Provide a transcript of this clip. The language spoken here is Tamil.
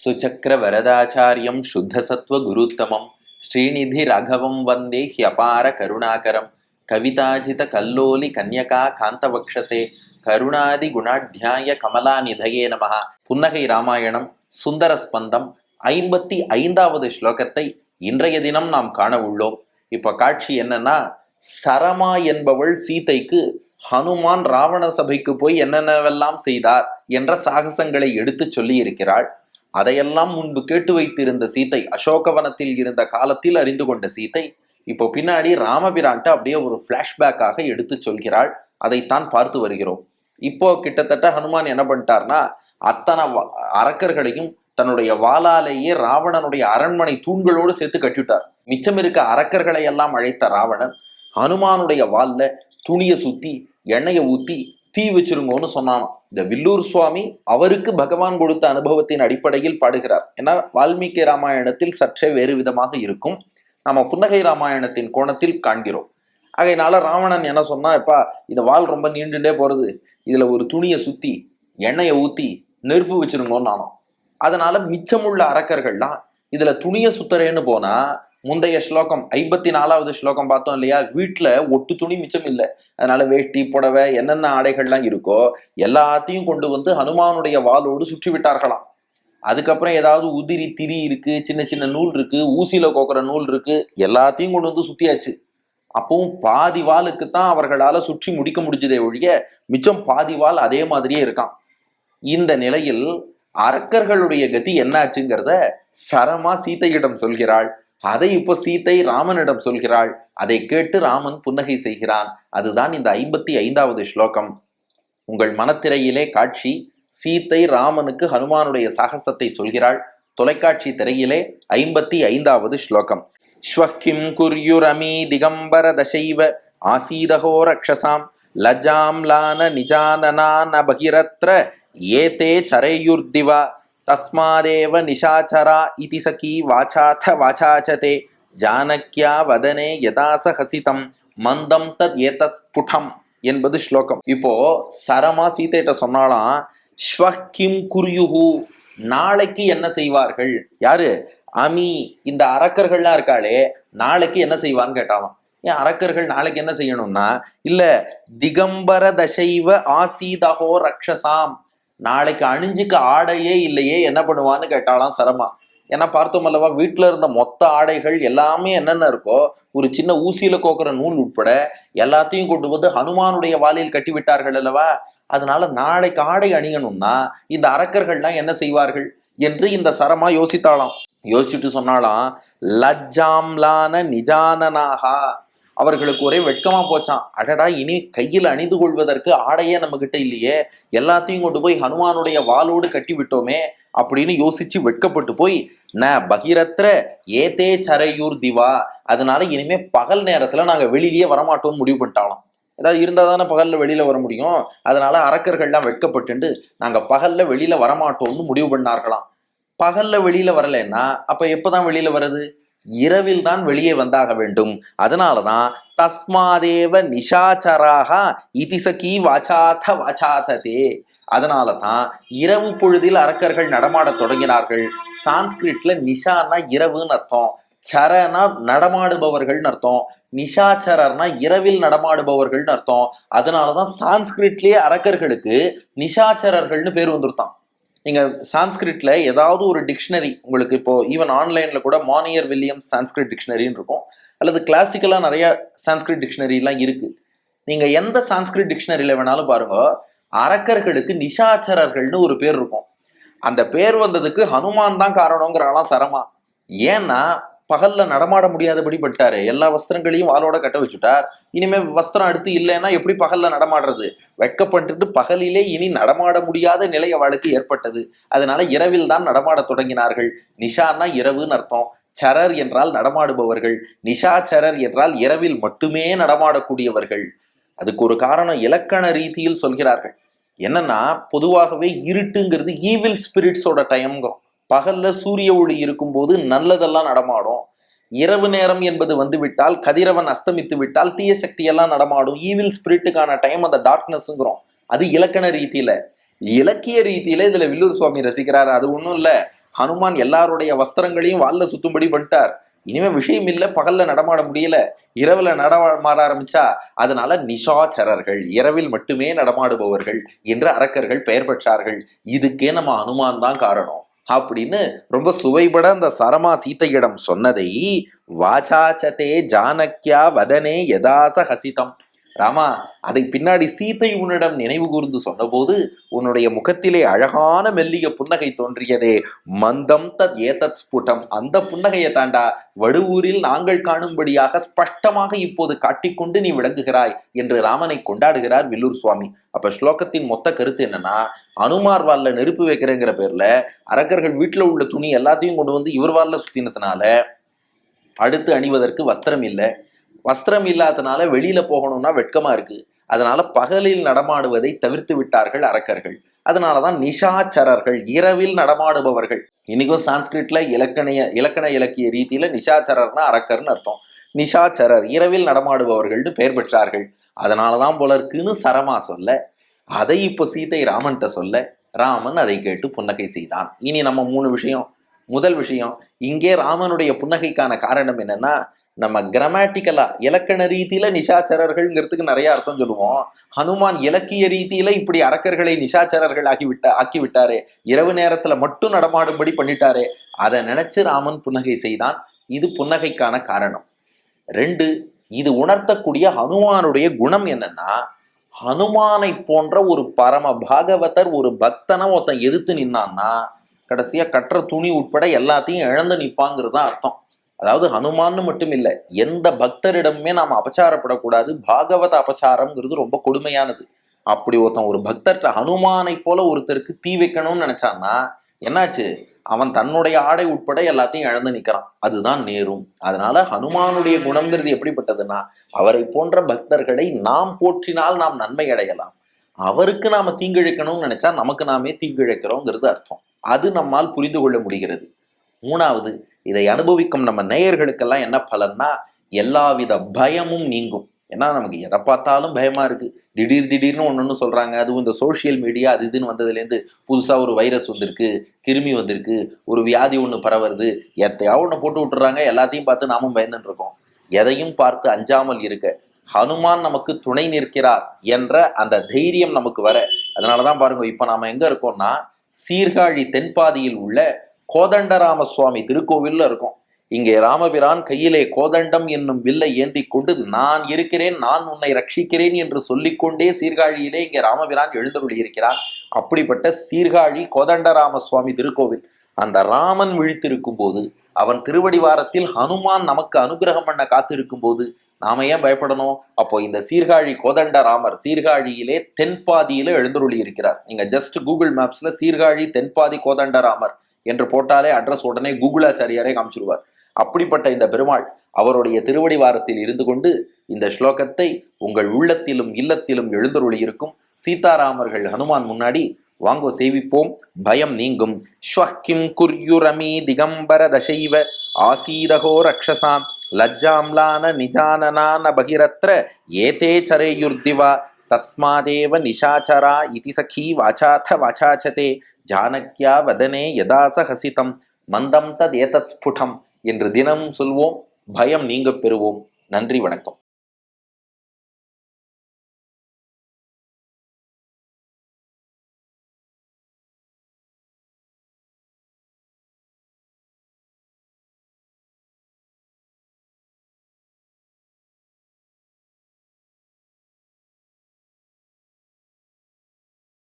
சுச்சக்கர வரதாச்சாரியம் சுத்த சத்வ குருத்தமம் ஸ்ரீநிதி ராகவம் வந்தே ஹியபார கருணாகரம் கவிதாஜித கல்லோலி கன்யகா காந்தவக்ஷசே கருணாதி குணாட்யாய கமலாநிதயே நம புன்னகை ராமாயணம் சுந்தர ஸ்பந்தம் ஐம்பத்தி ஐந்தாவது ஸ்லோகத்தை இன்றைய தினம் நாம் காண உள்ளோம் இப்ப காட்சி என்னன்னா சரமா என்பவள் சீதைக்கு ஹனுமான் ராவண சபைக்கு போய் என்னென்னவெல்லாம் செய்தார் என்ற சாகசங்களை எடுத்து சொல்லி இருக்கிறாள் அதையெல்லாம் முன்பு கேட்டு வைத்திருந்த சீதை அசோகவனத்தில் இருந்த காலத்தில் அறிந்து கொண்ட சீதை இப்போ பின்னாடி ராமபிரான்ட்ட அப்படியே ஒரு ஃப்ளாஷ்பேக்காக எடுத்து சொல்கிறாள். அதைத்தான் பார்த்து வருகிறோம். இப்போ கிட்டத்தட்ட ஹனுமான் என்ன பண்ணிட்டார்னா அத்தனை வ- அரக்கர்களையும் தன்னுடைய வாளாலேயே ராவணனுடைய அரண்மனை தூண்களோடு சேர்த்து கட்டிவிட்டார். மிச்சம் இருக்க அரக்கர்களை எல்லாம் அழைத்த ராவணன் ஹனுமானுடைய வால்ல துணியை சுத்தி எண்ணெயை ஊத்தி தீ வச்சிருங்கோன்னு சொன்னானாம். இந்த வில்லூர் சுவாமி அவருக்கு பகவான் கொடுத்த அனுபவத்தின் அடிப்படையில் பாடுகிறார். ஏன்னா வால்மீகி ராமாயணத்தில் சற்றே வேறு விதமாக இருக்கும். நம்ம புன்னகை ராமாயணத்தின் கோணத்தில் காண்கிறோம். ஆகையினால ராவணன் என்ன சொன்னா எப்பா இந்த வால் ரொம்ப நீண்டுட்டே போறது. இதுல ஒரு துணியை சுத்தி எண்ணெயை ஊத்தி நெருப்பு வச்சிருங்கோன்னு நானும் அதனால மிச்சமுள்ள அரக்கர்கள்லாம் இதுல துணியை சுத்துறேன்னு போனா முந்தைய ஸ்லோகம் ஐம்பத்தி நாலாவது ஸ்லோகம் பார்த்தோம் இல்லையா? வீட்டில் ஒட்டு துணி மிச்சம் இல்லை. அதனால வேட்டி புடவை என்னென்ன ஆடைகள்லாம் இருக்கோ எல்லாத்தையும் கொண்டு வந்து ஹனுமானுடைய வாளோடு சுற்றி விட்டார்களாம். அதுக்கப்புறம் ஏதாவது உதிரி திரி இருக்கு சின்ன சின்ன நூல் இருக்கு ஊசியில கோக்குற நூல் இருக்கு எல்லாத்தையும் கொண்டு வந்து சுத்தியாச்சு. அப்பவும் பாதி வாளுக்கு தான் அவர்களால சுற்றி முடிக்க முடிஞ்சதே ஒழிய மிச்சம் பாதி வால் அதே மாதிரியே இருக்கான் இந்த நிலையில் அரக்கர்களுடைய கதி என்னாச்சுங்கிறத சரமா சீத்தையிடம் சொல்கிறாள். அதை இப்போ சீத்தை ராமனிடம் சொல்கிறாள். அதை கேட்டு ராமன் புன்னகை செய்கிறான். அதுதான் இந்த ஐம்பத்தி ஐந்தாவது ஸ்லோகம். உங்கள் மனத்திரையிலே காட்சி சீதை ராமனுக்கு ஹனுமானுடைய சாகசத்தை சொல்கிறாள். தொலைக்காட்சி திரையிலே ஐம்பத்தி ஐந்தாவது ஸ்லோகம். ஸ்வக்கிம் குர்யுரமி திகம்பர தசைவ ஆசீதகோ ரக்ஷசாம். லஜாம் லான நிஜானனான பகிரத்ர ஏதே சரேயுர்திவா தஸ்மாதேவ நிஷாச்சரா இதி சகி வாசாத வாசாச்சதே ஜானக்யா வதனே யதாச ஹசிதம் மந்தம் தத் ஏதஸ்புடம் என்பது ஸ்லோகம். இப்போ சரமா சீதைட்ட சொன்னாலாம் ஸ்வக்கிம் குரியுஹு? நாளைக்கு என்ன செய்வார்கள்? யாரு? அமி இந்த அரக்கர்கள்லாம் இருக்காளே நாளைக்கு என்ன செய்வான்னு கேட்டாலாம் ஏன் அரக்கர்கள் நாளைக்கு என்ன செய்யணும்னா இல்ல திகம்பர தசைவ ஆசீதகோ ரக்ஷசாம். நாளைக்கு அணிஞ்சிக்க ஆடையே இல்லையே என்ன பண்ணுவான்னு கேட்டாலாம் சரமா. ஏன்னா பார்த்தோம் அல்லவா வீட்டில் இருந்த மொத்த ஆடைகள் எல்லாமே என்னென்ன இருக்கோ ஒரு சின்ன ஊசியில கோக்குற நூல் உட்பட எல்லாத்தையும் கொண்டு வந்து ஹனுமானுடைய வாலியில் கட்டி விட்டார்கள் அல்லவா? அதனால நாளைக்கு ஆடை அணியணும்னா இந்த அரக்கர்கள்லாம் என்ன செய்வார்கள் என்று இந்த சரமா யோசித்தாளாம். யோசிச்சுட்டு சொன்னாலாம் லஜ்ஜாம்லான நிஜானனாகா. அவர்களுக்கு ஒரே வெட்கமா போச்சான் அடடா இனி கையில் அணிந்து கொள்வதற்கு ஆடையே நம்ம கிட்ட இல்லையே. எல்லாத்தையும் கொண்டு போய் ஹனுமானுடைய வாளோடு கட்டி விட்டோமே அப்படின்னு யோசிச்சு வெட்கப்பட்டு போய் ந பகிரத்ர ஏதே சரையூர் திவா. அதனால இனிமே பகல் நேரத்துல நாங்க வெளியிலேயே வரமாட்டோம்னு முடிவு பண்ணிட்டாலாம். ஏதாவது இருந்தால் தானே பகலில் வெளியில் வர முடியும். அதனால அரக்கர்கள்லாம் வெட்கப்பட்டுண்டு நாங்கள் பகலில் வெளியில் வரமாட்டோம்னு முடிவு பண்ணார்களாம். பகலில் வெளியில் வரலைன்னா எப்போ தான் வெளியில் வர்றது? இரவில் தான் வெளியே வந்தாக வேண்டும். அதனாலதான் தஸ்மாதேவ நிஷாச்சராக இதிசகி வாசாத வாசாததே அதனால தான் இரவு பொழுதில் அரக்கர்கள் நடமாடத் தொடங்கினார்கள். சான்ஸ்கிரிட்ல நிஷான்னா இரவுன்னு அர்த்தம். சரனா நடமாடுபவர்கள்னு அர்த்தம். நிஷாச்சரர்னா இரவில் நடமாடுபவர்கள்னு அர்த்தம். அதனாலதான் சான்ஸ்கிரிட்லயே அரக்கர்களுக்கு நிஷாச்சரர்கள்னு பேர் வந்துருத்தான் நீங்கள் சான்ஸ்கிரிட்டில் ஏதாவது ஒரு டிக்ஷனரி உங்களுக்கு இப்போ ஈவன் ஆன்லைனில் கூட மானியர் வில்லியம்ஸ் சான்ஸ்கிரிட் டிக்ஷனரின்னு இருக்கும். அல்லது கிளாசிக்கலாக நிறைய சான்ஸ்கிரிட் டிக்ஷனரிலாம் இருக்குது நீங்கள் எந்த சான்ஸ்கிரிட் டிக்ஷனரியில் வேணாலும் பாருங்க. அரக்கர்களுக்கு நிஷாச்சரர்கள்னு ஒரு பேர் இருக்கும். அந்த பேர் வந்ததுக்கு ஹனுமான் தான் காரணங்கிறாலாம் சரமா. ஏன்னா பகல்ல நடமாட முடியாதபடி பட்டாரு எல்லா வஸ்திரங்களையும் வாளோட கட்ட வச்சுட்டார். இனிமே வஸ்திரம் அடுத்து இல்லைன்னா எப்படி பகல்ல நடமாடுறது? வெட்கப்பட்டுட்டு பகலிலே இனி நடமாட முடியாத நிலை அவளுக்கு ஏற்பட்டது. அதனால இரவில் தான் நடமாடத் தொடங்கினார்கள். நிஷான்னா இரவுன்னு அர்த்தம். சரர் என்றால் நடமாடுபவர்கள். நிஷாச்சரர் என்றால் இரவில் மட்டுமே நடமாடக்கூடியவர்கள். அதுக்கு ஒரு காரணம் இலக்கண ரீதியில் சொல்கிறார்கள். என்னன்னா பொதுவாகவே இருட்டுங்கிறது ஈவில் ஸ்பிரிட்ஸோட டைம்ங்கிறோம் பகல்ல சூரிய ஒளி இருக்கும்போது நல்லதெல்லாம் நடமாடும். இரவு நேரம் என்பது வந்துவிட்டால் கதிரவன் அஸ்தமித்து விட்டால் தீய சக்தி எல்லாம் நடமாடும் ஈவில் ஸ்பிரிட்டுக்கான டைம் அந்த டார்க்னஸ்ங்கிறோம் அது இலக்கண ரீதியில. இலக்கிய ரீதியில இதுல வில்லூர் சுவாமி ரசிக்கிறாரு. அது ஒண்ணும் இல்ல. ஹனுமான் எல்லாருடைய வஸ்திரங்களையும் வால்ல சுத்தும்படி பண்ணிட்டார். இனிமே விஷயம் இல்ல. பகல்ல நடமாட முடியல. இரவுல நடமாட ஆரம்பிச்சா அதனால நிஷாச்சரர்கள் இரவில் மட்டுமே நடமாடுபவர்கள் என்று அரக்கர்கள் பெயர் பெற்றார்கள். இதுக்கே நம்ம ஹனுமான் தான் காரணம். அப்படின்னு ரொம்ப சுவைபட அந்த சரமா சீத்தையிடம் சொன்னதை வாசாச்சதே ஜானக்யா வதனே யதாச ஹசிதம் ராமா அதை பின்னாடி சீதை உன்னிடம் நினைவு கூர்ந்து சொன்னபோது உன்னுடைய முகத்திலே அழகான மெல்லிய புன்னகை தோன்றியதே. மந்தம் தத் ஏதத் ஸ்புட்டம். அந்த புன்னகையை தாண்டா வடுவூரில் நாங்கள் காணும்படியாக ஸ்பஷ்டமாக இப்போது காட்டிக்கொண்டு நீ விளங்குகிறாய் என்று ராமனை கொண்டாடுகிறார் வில்லூர் சுவாமி. அப்ப ஸ்லோகத்தின் மொத்த கருத்து என்னன்னா அனுமார் வால்ல நெருப்பு வைக்கிறேங்கிற பேர்ல அரக்கர்கள் வீட்டில் உள்ள துணி எல்லாத்தையும் கொண்டு வந்து இவர் வால்ல சுத்தினதுனால அடுத்து அணிவதற்கு வஸ்திரம் இல்லை. வஸ்திரம் இல்லாதனால வெளியில போகணும்னா வெட்கமா இருக்கு. அதனால பகலில் நடமாடுவதை தவிர்த்து விட்டார்கள் அரக்கர்கள். அதனாலதான் நிஷாச்சரர்கள் இரவில் நடமாடுபவர்கள். இன்னைக்கும் சான்ஸ்கிரிட்ல இலக்கணைய இலக்கண இலக்கிய ரீதியில நிஷாச்சரர்னா அரக்கர்னு அர்த்தம். நிஷாச்சரர் இரவில் நடமாடுபவர்கள்னு பெயர் பெற்றார்கள். அதனாலதான் போல இருக்குன்னு சரமா சொல்ல அதை இப்போ சீதை ராமன்கிட்ட சொல்ல ராமன் அதை கேட்டு புன்னகை செய்தான். இனி நம்ம மூணு விஷயம் முதல் விஷயம் இங்கே ராமனுடைய புன்னகைக்கான காரணம் என்னன்னா நம்ம கிராமட்டிக்கலா இலக்கண ரீதியில நிஷாச்சரர்கள்ங்கிறதுக்கு நிறைய அர்த்தம் சொல்லுவோம். ஹனுமான் இலக்கிய ரீதியில இப்படி அரக்கர்களை நிஷாச்சரர்கள் ஆக்கி விட்டா ஆக்கி விட்டாரே இரவு நேரத்துல மட்டும் நடமாடும்படி பண்ணிட்டாரு. அதை நினைச்சு ராமன் புன்னகை செய்தான். இது புன்னகைக்கான காரணம். ரெண்டு இது உணர்த்தக்கூடிய ஹனுமானுடைய குணம் என்னன்னா ஹனுமானை போன்ற ஒரு பரம பாகவதர் ஒரு பக்தனை ஒருத்தன் எதிர்த்து நின்னான்னா கடைசியா கட்டுற துணி உட்பட எல்லாத்தையும் இழந்து நிற்பாங்கிறது தான் அர்த்தம். அதாவது ஹனுமான்னு மட்டும் இல்லை எந்த பக்தரிடமே நாம் அபச்சாரப்படக்கூடாது. பாகவத அபச்சாரம்ங்கிறது ரொம்ப கொடுமையானது. அப்படி ஒருத்தன் ஒரு பக்தர்கிட்ட ஹனுமானை போல ஒருத்தருக்கு தீ வைக்கணும்னு நினைச்சான்னா என்னாச்சு? அவன் தன்னுடைய ஆடை உட்பட எல்லாத்தையும் இழந்து நிற்கிறான் அதுதான் நேரும். அதனால ஹனுமானுடைய குணம்ங்கிறது எப்படிப்பட்டதுன்னா அவரை போன்ற பக்தர்களை நாம் போற்றினால் நாம் நன்மை அடையலாம். அவருக்கு நாம தீங்கிழைக்கணும்னு நினைச்சா நமக்கு நாமே தீங்கிழைக்கிறோங்கிறது அர்த்தம். அது நம்மால் புரிந்து கொள்ள முடிகிறது. மூணாவது இதை அனுபவிக்கும் நம்ம நேயர்களுக்கெல்லாம் என்ன பலன்னா எல்லாவித பயமும் நீங்கும். ஏன்னா நமக்கு எதை பார்த்தாலும் பயமா இருக்கு. திடீர் திடீர்னு ஒன்று ஒன்று சொல்றாங்க. அதுவும் இந்த சோஷியல் மீடியா அது இதுன்னு வந்ததுலேருந்து புதுசாக ஒரு வைரஸ் வந்திருக்கு கிருமி வந்திருக்கு ஒரு வியாதி ஒன்று பரவுறது எத்தையா ஒன்று போட்டு விட்டுறாங்க. எல்லாத்தையும் பார்த்து நாமும் பயந்துட்டு இருக்கோம். எதையும் பார்த்து அஞ்சாமல் இருக்க. ஹனுமான் நமக்கு துணை நிற்கிறார் என்ற அந்த தைரியம் நமக்கு வர. அதனால தான் பாருங்க இப்போ நாம எங்க இருக்கோம்னா சீர்காழி தென்பாதியில் உள்ள கோதண்டராம சுவாமி திருக்கோவில்ல இருக்கும். இங்கே ராமபிரான் கையிலே கோதண்டம் என்னும் வில்லை ஏந்தி கொண்டு நான் இருக்கிறேன் நான் உன்னை ரட்சிக்கிறேன் என்று சொல்லிக்கொண்டே சீர்காழியிலே இங்கே ராமபிரான் எழுந்தருளி இருக்கிறார் அப்படிப்பட்ட சீர்காழி கோதண்டராம சுவாமி திருக்கோவில். அந்த ராமன் விழித்திருக்கும் போது அவன் திருவடிவாரத்தில் ஹனுமான் நமக்கு அனுகிரகம் பண்ண காத்திருக்கும் போது நாம ஏன் பயப்படணும்? அப்போ இந்த சீர்காழி கோதண்ட ராமர் சீர்காழியிலே தென்பாதியில எழுந்தருளி இருக்கிறார். நீங்க ஜஸ்ட் கூகுள் மேப்ஸ்ல சீர்காழி தென்பாதி கோதண்ட ராமர் என்று போட்டாலே அட்ரஸ் உடனே கூகுளாச்சாரியாரே காமிச்சிருவார். அப்படிப்பட்ட இந்த பெருமாள் அவருடைய திருவடி வாரத்தில் இருந்து கொண்டு இந்த ஸ்லோகத்தை உங்கள் உள்ளத்திலும் இல்லத்திலும் எழுந்தருளி இருக்கும் சீதாராமர்கள் ஹனுமான் முன்னாடி வாங்கோ சேவிப்போம். பயம் நீங்கும். ஸ்வக்கிம் குர்யுரமி திகம்பர தசைவ. ஆசீதகோ ரக்ஷசாம். லஜ்ஜாம்லான நிஜானனான பகிரத்ர. ஏதே சரேயுர்திவா தஸ்மாதேவ நிஷாச்சரா இதி சகி வாச்சாத வாச்சாச்சதே ஜானக்யா வதனே யதாச ஹசிதம் மந்தம் தத் ஏதத் ஸ்புடம் என்று தினம் சொல்வோம் பயம் நீங்க பெறுவோம். நன்றி வணக்கம்.